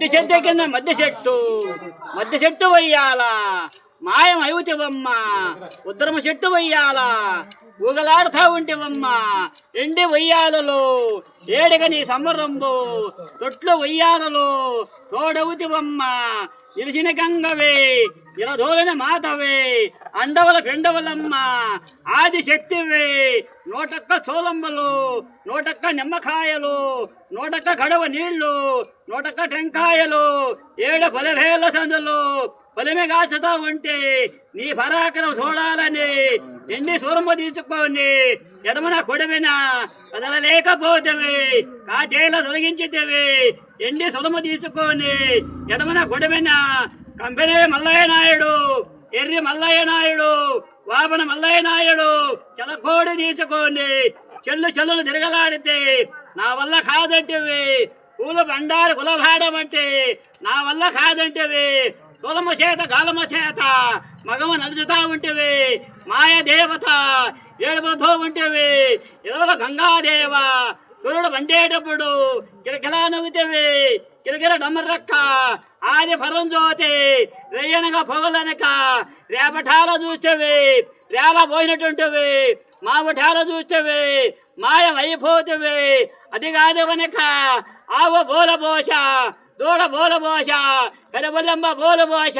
మధ్య చెట్టు కింద మధ్య చెట్టు. మధ్య చెట్టు వయ్యాల. మాయం అయివుతివమ్మ. ఉద్రమ చెట్టు వయ్యాల. ఊగలాడుతా ఉంటివమ్మ. ఎండి వయ్యాలలో. ఏడగ నీ సంబరంబు తొట్లు వయ్యాలలో తోడవుతివమ్మ. నిలిచిన గంగవే. ఇలా దోలిన మాతవే అండవల పెండవలమ్మ. ఆది శక్తివే. నూటొక్క సోలంబలు నూటొక్క నిమ్మకాయలు నూటొక్క గడవ నీళ్ళు నూటొక్క టెంకాయలు ఏడు పలవేల సందులు పొలిమి కాచుతా ఉంటే నీ పరాకరం చూడాలని ఎన్ని సూరమ్మ తీసుకొని ఎడమన కొడమిన కదలలేకపోతేవి కాటేల తొలగించితేవి ఎండి సులమ తీసుకొని ఎడమన కొడమిన కంపెనీ మల్లయ్య నాయుడు ఎర్రి మల్లయ్య నాయుడు పాపన మల్లయ్య నాయుడు చెలకోడి తీసుకొని చెల్లు చెల్లులు తిరగలాడితే నా వల్ల కాదంటివి. పూల బండారు కులలాడమంటే నా వల్ల కాదంటివి. కులమ చేత కాలమ చేత మగమ నడుచుతా ఉంటివి. మాయ దేవత ఏడుపులతో ఉంటివి. ఇరవల గంగాదేవ సూర్యుడు వండేటప్పుడు కిలకిలా నవ్వుతేవి కిలకిల డమ్మరక్క ఆది ఫరం జ్యోతి రెయ్యనగా పొగలనక రేపఠాల చూసేవి రేల పోయినటువంటివి మా చూసేవి మాయ వైపోతువి అది కాదు వెనక ఆవు బోల బోష దూడ బోల బోష కరబొల్లమ్మ బోల బోష.